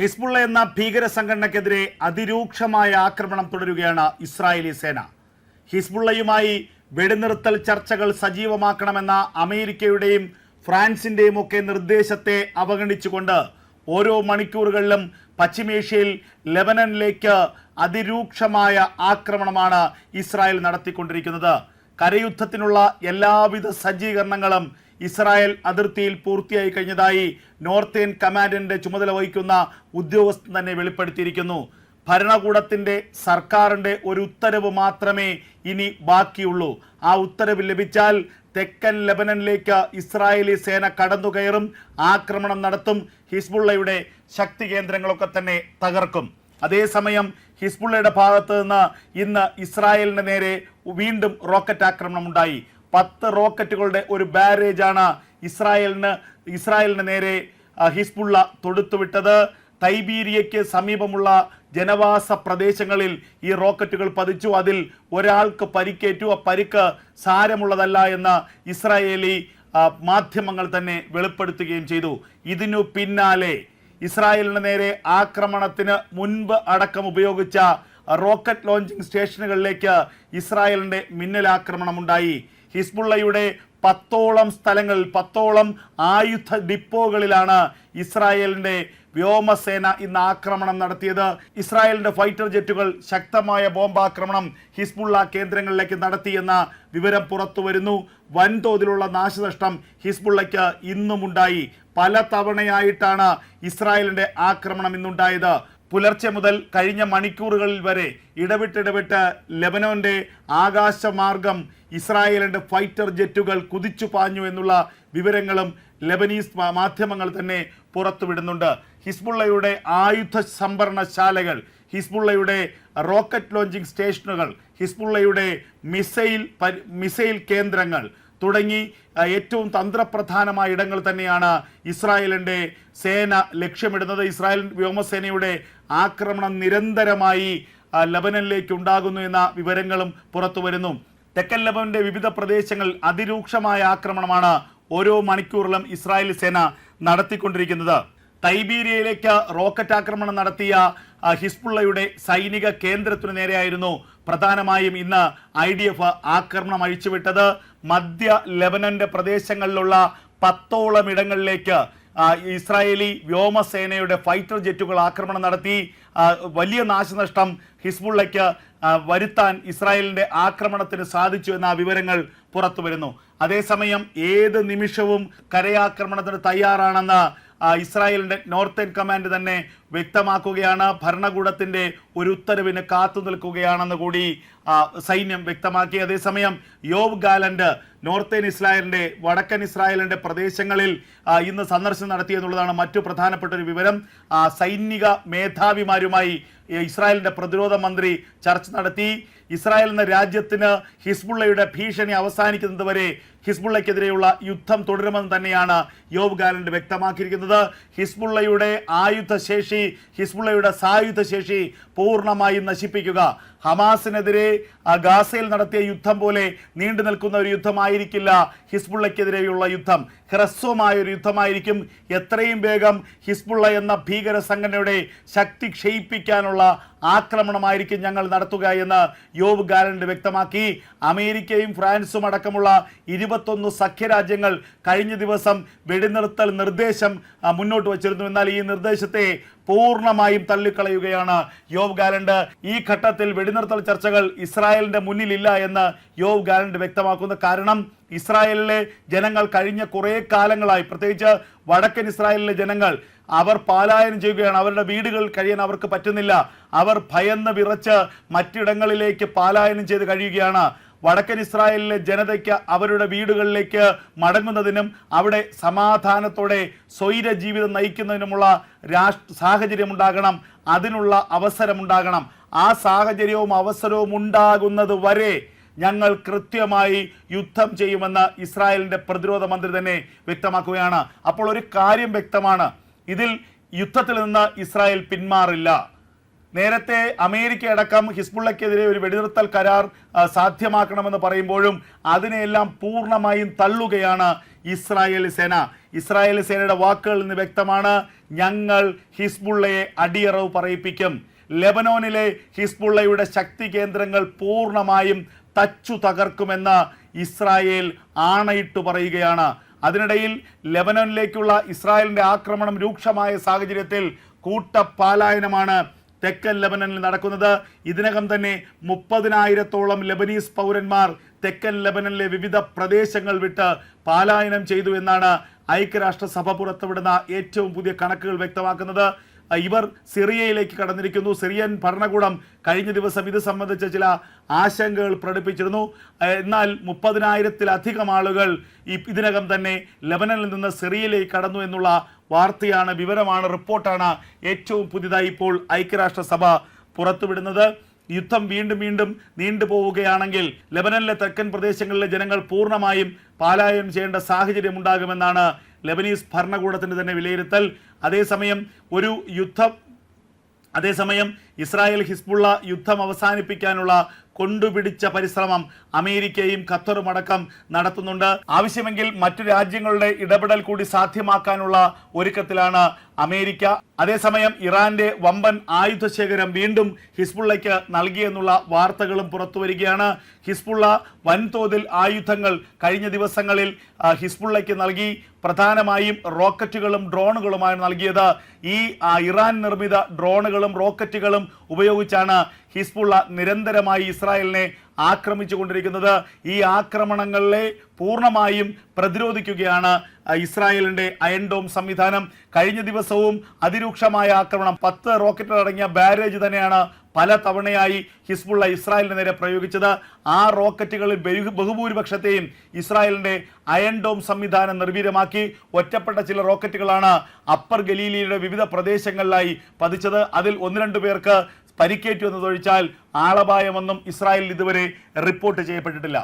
Hezbollah എന്ന ഭീകര സംഘടനയ്ക്കെതിരെ അതിരൂക്ഷമായ ആക്രമണം തുടരുകയാണ് ഇസ്രായേലി സേന. ഹിസ്ബുള്ളയുമായി വെടിനിർത്തൽ ചർച്ചകൾ സജീവമാക്കണമെന്ന അമേരിക്കയുടെയും ഫ്രാൻസിന്റെയും ഒക്കെ നിർദ്ദേശത്തെ അവഗണിച്ചുകൊണ്ട് ഓരോ മണിക്കൂറുകളിലും പശ്ചിമേഷ്യയിൽ ലെബനനിലേക്ക് അതിരൂക്ഷമായ ആക്രമണമാണ് ഇസ്രായേൽ നടത്തിക്കൊണ്ടിരിക്കുന്നത്. കരയുദ്ധത്തിനുള്ള എല്ലാവിധ സജ്ജീകരണങ്ങളും ഇസ്രായേൽ അതിർത്തിയിൽ പൂർത്തിയായി കഴിഞ്ഞതായി നോർത്തേൺ കമാൻഡിന്റെ ചുമതല വഹിക്കുന്ന ഉദ്യോഗസ്ഥൻ തന്നെ വെളിപ്പെടുത്തിയിരിക്കുന്നു. ഭരണകൂടത്തിന്റെ സർക്കാരിന്റെ ഒരു ഉത്തരവ് മാത്രമേ ഇനി ബാക്കിയുള്ളൂ. ആ ഉത്തരവ് ലഭിച്ചാൽ തെക്കൻ ലെബനനിലേക്ക് ഇസ്രായേലി സേന കടന്നുകയറും ആക്രമണം നടത്തും ഹിസ്ബുള്ളയുടെ ശക്തി കേന്ദ്രങ്ങളൊക്കെ തന്നെ തകർക്കും. അതേസമയം ഹിസ്ബുള്ളയുടെ ഭാഗത്ത് നിന്ന് ഇന്ന് ഇസ്രായേലിന് നേരെ വീണ്ടും റോക്കറ്റ് ആക്രമണം ഉണ്ടായി പത്ത് റോക്കറ്റുകളുടെ ഒരു ബാരേജാണ് ഇസ്രായേലിന് ഇസ്രായേലിന് നേരെ ഹിസ്ബുള്ള തൊടുത്തുവിട്ടത്. തൈബീരിയയ്ക്ക് സമീപമുള്ള ജനവാസ പ്രദേശങ്ങളിൽ ഈ റോക്കറ്റുകൾ പതിച്ചു. അതിൽ ഒരാൾക്ക് പരിക്കേറ്റു. ആ പരിക്ക് സാരമുള്ളതല്ല എന്ന് ഇസ്രായേലി മാധ്യമങ്ങൾ തന്നെ വെളിപ്പെടുത്തുകയും ചെയ്തു. ഇതിനു പിന്നാലെ ഇസ്രായേലിന് നേരെ ആക്രമണത്തിന് മുൻപ് അടക്കം ഉപയോഗിച്ച റോക്കറ്റ് ലോഞ്ചിങ് സ്റ്റേഷനുകളിലേക്ക് ഇസ്രായേലിന്റെ മിന്നലാക്രമണം ഉണ്ടായി ഹിസ്ബുള്ളയുടെ പത്തോളം സ്ഥലങ്ങളിൽ പത്തോളം ആയുധ ഡിപ്പോകളിലാണ് ഇസ്രായേലിന്റെ വ്യോമസേന ഇന്ന് ആക്രമണം നടത്തിയത്. ഇസ്രായേലിന്റെ ഫൈറ്റർ ജെറ്റുകൾ ശക്തമായ ബോംബാക്രമണം ഹിസ്ബുള്ള കേന്ദ്രങ്ങളിലേക്ക് നടത്തിയെന്ന വിവരം പുറത്തു വരുന്നു. വൻതോതിലുള്ള നാശനഷ്ടം ഹിസ്ബുള്ളയ്ക്ക് ഇന്നുമുണ്ടായി. പല തവണയായിട്ടാണ് ഇസ്രായേലിന്റെ ആക്രമണം ഇന്നുണ്ടായത്. പുലർച്ചെ മുതൽ കഴിഞ്ഞ മണിക്കൂറുകളിൽ വരെ ഇടവിട്ടിടവിട്ട് ലെബനോന്റെ ആകാശമാർഗം ഇസ്രായേലിന്റെ ഫൈറ്റർ ജെറ്റുകൾ കുതിച്ചു പാഞ്ഞു എന്നുള്ള വിവരങ്ങളും ലെബനീസ് മാധ്യമങ്ങൾ തന്നെ പുറത്തുവിടുന്നുണ്ട്. ഹിസ്ബുള്ളയുടെ ആയുധ സംഭരണശാലകൾ ഹിസ്ബുള്ളയുടെ റോക്കറ്റ് ലോഞ്ചിങ് സ്റ്റേഷനുകൾ ഹിസ്ബുള്ളയുടെ മിസൈൽ മിസൈൽ കേന്ദ്രങ്ങൾ തുടങ്ങി ഏറ്റവും തന്ത്രപ്രധാനമായ ഇടങ്ങൾ തന്നെയാണ് ഇസ്രായേലിന്റെ സേന ലക്ഷ്യമിടുന്നത്. ഇസ്രായേൽ വ്യോമസേനയുടെ ആക്രമണം നിരന്തരമായി ലബനനിലേക്ക് ഉണ്ടാകുന്നു എന്ന വിവരങ്ങളും പുറത്തു വരുന്നു. തെക്കൻ ലബനന്റെ വിവിധ പ്രദേശങ്ങൾ അതിരൂക്ഷമായ ആക്രമണമാണ് ഓരോ മണിക്കൂറിലും ഇസ്രായേൽ സേന നടത്തിക്കൊണ്ടിരിക്കുന്നത്. തൈബീരിയയിലേക്ക് റോക്കറ്റ് ആക്രമണം നടത്തിയ ഹിസ്ബുള്ളയുടെ സൈനിക കേന്ദ്രത്തിനു നേരെയായിരുന്നു പ്രധാനമായും ഇന്ന് ഐ ഡി എഫ് ആക്രമണം അഴിച്ചുവിട്ടത്. മധ്യ ലബനന്റെ പ്രദേശങ്ങളിലുള്ള പത്തോളം ഇടങ്ങളിലേക്ക് ഇസ്രായേലി വ്യോമസേനയുടെ ഫൈറ്റർ ജെറ്റുകൾ ആക്രമണം നടത്തി. വലിയ നാശനഷ്ടം ഹിസ്ബുള്ളയ്ക്ക് വരുത്താൻ ഇസ്രായേലിന്റെ ആക്രമണത്തിന് സാധിച്ചു എന്ന വിവരങ്ങൾ പുറത്തു വരുന്നു അതേസമയം ഏത് നിമിഷവും കരയാക്രമണത്തിന് തയ്യാറാണെന്ന് ഇസ്രായേലിന്റെ നോർത്തേൺ കമാൻഡ് തന്നെ വ്യക്തമാക്കുകയാണ്. ഭരണകൂടത്തിന്റെ ഒരു ഉത്തരവിന് കാത്തു നിൽക്കുകയാണെന്ന് കൂടി സൈന്യം വ്യക്തമാക്കി. അതേസമയം യോവ് ഗാലൻഡ് നോർത്തേൺ ഇസ്രായേലിന്റെ വടക്കൻ ഇസ്രായേലിന്റെ പ്രദേശങ്ങളിൽ ഇന്ന് സന്ദർശനം നടത്തി എന്നുള്ളതാണ് മറ്റു പ്രധാനപ്പെട്ട ഒരു വിവരം. സൈനിക മേധാവിമാരുമായി ഈ ഇസ്രായേലിന്റെ പ്രതിരോധ മന്ത്രി ചർച്ച നടത്തി. ഇസ്രായേൽ എന്ന രാജ്യത്തിന് ഹിസ്ബുള്ളയുടെ ഭീഷണി അവസാനിക്കുന്നത് വരെ ഹിസ്ബുള്ളയ്ക്കെതിരെയുള്ള യുദ്ധം തുടരുമെന്ന് തന്നെയാണ് യോബ് ഗാലന്റ് വ്യക്തമാക്കിയിരിക്കുന്നത്. ഹിസ്ബുള്ളയുടെ ആയുധശേഷി ഹിസ്ബുള്ളയുടെ സായുധശേഷി പൂർണമായും നശിപ്പിക്കുക. ഹമാസിനെതിരെ ഗാസയിൽ നടത്തിയ യുദ്ധം പോലെ നീണ്ടു നിൽക്കുന്ന ഒരു യുദ്ധമായിരിക്കില്ല ഹിസ്ബുള്ളയ്ക്കെതിരെയുള്ള യുദ്ധം. ഹ്രസ്വമായ ഒരു യുദ്ധമായിരിക്കും എത്രയും വേഗം ഹിസ്ബുള്ള എന്ന ഭീകര സംഘടനയുടെ ശക്തി ക്ഷയിപ്പിക്കാനുള്ള ആക്രമണമായിരിക്കും ഞങ്ങൾ നടത്തുക എന്ന് യോബ് ഗാലൻഡ് വ്യക്തമാക്കി. അമേരിക്കയും ഫ്രാൻസും അടക്കമുള്ള ഇരുപത്തൊന്ന് സഖ്യരാജ്യങ്ങൾ കഴിഞ്ഞ ദിവസം വെടിനിർത്തൽ നിർദ്ദേശം മുന്നോട്ട് വച്ചിരുന്നു. എന്നാൽ ഈ നിർദ്ദേശത്തെ പൂർണമായും തള്ളിക്കളയുകയാണ് യോവ് ഗാലൻഡ് ഈ ഘട്ടത്തിൽ വെടിനിർത്തൽ ചർച്ചകൾ ഇസ്രായേലിന്റെ മുന്നിലില്ല എന്ന് യോവ് ഗാലൻഡ് വ്യക്തമാക്കുന്ന. കാരണം ഇസ്രായേലിലെ ജനങ്ങൾ കഴിഞ്ഞ കുറേ കാലങ്ങളായി പ്രത്യേകിച്ച് വടക്കൻ ഇസ്രായേലിലെ ജനങ്ങൾ അവർ പാലായനം ചെയ്യുകയാണ്. അവരുടെ വീടുകൾ കഴിയാൻ അവർക്ക് പറ്റുന്നില്ല. അവർ ഭയന്ന് വിറച്ച് മറ്റിടങ്ങളിലേക്ക് പാലായനം ചെയ്ത് കഴിയുകയാണ്. വടക്കൻ ഇസ്രായേലിലെ ജനതയ്ക്ക് അവരുടെ വീടുകളിലേക്ക് മടങ്ങുന്നതിനും അവിടെ സമാധാനത്തോടെ സ്വൈര ജീവിതം നയിക്കുന്നതിനുമുള്ള രാഷ്ട്ര സാഹചര്യം ഉണ്ടാകണം അതിനുള്ള അവസരമുണ്ടാകണം. ആ സാഹചര്യവും അവസരവും ഉണ്ടാകുന്നത് വരെ ഞങ്ങൾ കൃത്യമായി യുദ്ധം ചെയ്യുമെന്ന് ഇസ്രായേലിന്റെ പ്രതിരോധ മന്ത്രി തന്നെ വ്യക്തമാക്കുകയാണ്. അപ്പോൾ ഒരു കാര്യം വ്യക്തമാണ്. ഇതിൽ യുദ്ധത്തിൽ നിന്ന് ഇസ്രായേൽ പിന്മാറില്ല. നേരത്തെ അമേരിക്ക അടക്കം ഹിസ്ബുള്ളയ്ക്കെതിരെ ഒരു വെടിനിർത്തൽ കരാർ സാധ്യമാക്കണമെന്ന് പറയുമ്പോഴും അതിനെയെല്ലാം പൂർണമായും തള്ളുകയാണ് ഇസ്രായേൽ സേന. ഇസ്രായേൽ സേനയുടെ വാക്കുകളിൽ നിന്ന് വ്യക്തമാണ് ഞങ്ങൾ ഹിസ്ബുള്ളയെ അടിയറവ് പറയിപ്പിക്കും. ലെബനോനിലെ ഹിസ്ബുള്ളയുടെ ശക്തി കേന്ദ്രങ്ങൾ പൂർണമായും തച്ചു തകർക്കുമെന്ന് ഇസ്രായേൽ ആണയിട്ട് പറയുകയാണ്. അതിനിടയിൽ ലെബനോനിലേക്കുള്ള ഇസ്രായേലിന്റെ ആക്രമണം രൂക്ഷമായ സാഹചര്യത്തിൽ കൂട്ടപ്പാലായനമാണ് തെക്കൻ ലെബനനിൽ നടക്കുന്നത്. ഇതിനകം തന്നെ മുപ്പതിനായിരത്തോളം ലെബനീസ് പൗരന്മാർ തെക്കൻ ലെബനനിലെ വിവിധ പ്രദേശങ്ങൾ വിട്ട് പാലായനം ചെയ്തു എന്നാണ് ഐക്യരാഷ്ട്രസഭ പുറത്തുവിടുന്ന ഏറ്റവും പുതിയ കണക്കുകൾ വ്യക്തമാക്കുന്നത്. ഇവർ സിറിയയിലേക്ക് കടന്നിരിക്കുന്നു. സിറിയൻ ഭരണകൂടം കഴിഞ്ഞ ദിവസം ഇത് സംബന്ധിച്ച ചില ആശങ്കകൾ പ്രകടിപ്പിച്ചിരുന്നു. എന്നാൽ മുപ്പതിനായിരത്തിലധികം ആളുകൾ ഈ ഇതിനകം തന്നെ ലബനനിൽ നിന്ന് സിറിയയിലേക്ക് കടന്നു എന്നുള്ള വാർത്തയാണ് വിവരമാണ് റിപ്പോർട്ടാണ് ഏറ്റവും പുതിയതായി ഇപ്പോൾ ഐക്യരാഷ്ട്രസഭ പുറത്തുവിടുന്നത്. യുദ്ധം വീണ്ടും വീണ്ടും നീണ്ടുപോവുകയാണെങ്കിൽ ലബനനിലെ തെക്കൻ പ്രദേശങ്ങളിലെ ജനങ്ങൾ പൂർണമായും പാലായനം ചെയ്യേണ്ട സാഹചര്യം ഉണ്ടാകുമെന്നാണ് ലെബനീസ് ഭരണകൂടത്തിന്റെ തന്നെ വിലയിരുത്തൽ. അതേസമയം ഒരു യുദ്ധം അതേസമയം ഇസ്രായേൽ ഹിസ്ബുള്ള യുദ്ധം അവസാനിപ്പിക്കാനുള്ള കൊണ്ടുപിടിച്ച പരിശ്രമം അമേരിക്കയും ഖത്തറും അടക്കം നടത്തുന്നുണ്ട്. ആവശ്യമെങ്കിൽ മറ്റു രാജ്യങ്ങളുടെ ഇടപെടൽ കൂടി സാധ്യമാക്കാനുള്ള ഒരുക്കത്തിലാണ് അമേരിക്ക അതേസമയം ഇറാന്റെ വമ്പൻ ആയുധ ശേഖരം വീണ്ടും ഹിസ്ബുള്ളയ്ക്ക് നൽകിയെന്നുള്ള വാർത്തകളും പുറത്തു വരികയാണ്. ഹിസ്ബുള്ള വൻതോതിൽ ആയുധങ്ങൾ കഴിഞ്ഞ ദിവസങ്ങളിൽ ഹിസ്ബുള്ളയ്ക്ക് നൽകി. പ്രധാനമായും റോക്കറ്റുകളും ഡ്രോണുകളുമാണ് നൽകിയത് ഈ ഇറാൻ നിർമ്മിത ഡ്രോണുകളും റോക്കറ്റുകളും ഉപയോഗിച്ചാണ് ഹിസ്ബുള്ള നിരന്തരമായി ഇസ്രായേലിനെ ആക്രമിച്ചു കൊണ്ടിരിക്കുന്നത് ഈ ആക്രമണങ്ങളെ പൂർണമായും പ്രതിരോധിക്കുകയാണ് ഇസ്രായേലിന്റെ അയൺഡോം സംവിധാനം. കഴിഞ്ഞ ദിവസവും അതിരൂക്ഷമായ ആക്രമണം. പത്ത് റോക്കറ്റുകൾ അടങ്ങിയ ബാരേജ് തന്നെയാണ് പല തവണയായി ഹിസ്ബുള്ള ഇസ്രായേലിന് നേരെ പ്രയോഗിച്ചത്. ആ റോക്കറ്റുകളിൽ ബഹു- ബഹുഭൂരിപക്ഷത്തെയും ഇസ്രായേലിന്റെ അയൺഡോം സംവിധാനം നിർവീര്യമാക്കി. ഒറ്റപ്പെട്ട ചില റോക്കറ്റുകളാണ് അപ്പർ ഗലീലിയുടെ വിവിധ പ്രദേശങ്ങളിലായി പതിച്ചത്. അതിൽ ഒന്ന് രണ്ട് പേർക്ക് പരിക്കേറ്റു എന്നതൊഴിച്ചാൽ ആളപായമൊന്നും ഇസ്രായേലിൽ ഇതുവരെ റിപ്പോർട്ട് ചെയ്യപ്പെട്ടിട്ടില്ല.